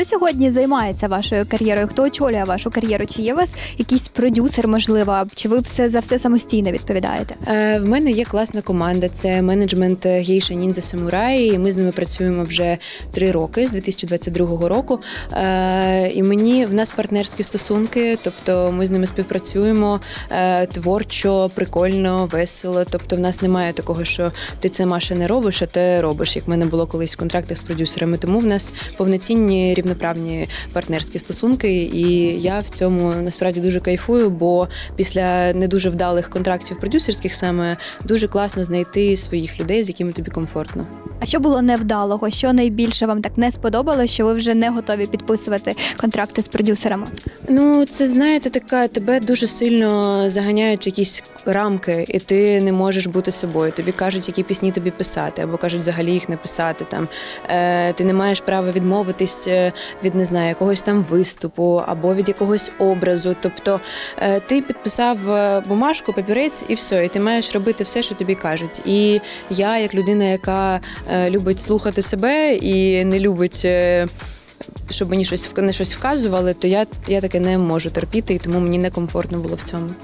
Хто сьогодні займається вашою кар'єрою? Хто очолює вашу кар'єру? Чи є у вас якийсь продюсер, можливо, чи ви все за все самостійно відповідаєте? Е, В мене є класна команда. Це менеджмент Гейша Ніндзя Самураї. Ми з ними працюємо вже три роки з 2022 року. Е, І мені в нас партнерські стосунки, тобто ми з ними співпрацюємо е, творчо, прикольно, весело. Тобто, в нас немає такого, що ти це Маша не робиш, а ти робиш, як в мене було колись в контрактах з продюсерами. Тому в нас повноцінні рівноправні партнерські стосунки, і я в цьому насправді дуже кайфую, бо після не дуже вдалих контрактів продюсерських саме дуже класно знайти своїх людей, з якими тобі комфортно. А що було невдалого? Що найбільше вам так не сподобалось, що ви вже не готові підписувати контракти з продюсерами? Ну, це знаєте, така тебе дуже сильно заганяють в якісь рамки, і ти не можеш бути собою. Тобі кажуть, які пісні тобі писати, або кажуть взагалі їх не писати. Там е, ти не маєш права відмовитись е, від не знаю, якогось там виступу або від якогось образу. Тобто е, ти підписав е, бумажку, папірець, і все, і ти маєш робити все, що тобі кажуть. І я, як людина, яка е, любить слухати себе і не любить. е, щоб мені щось не щось вказували, то я, я таке не можу терпіти, і тому мені некомфортно було в цьому.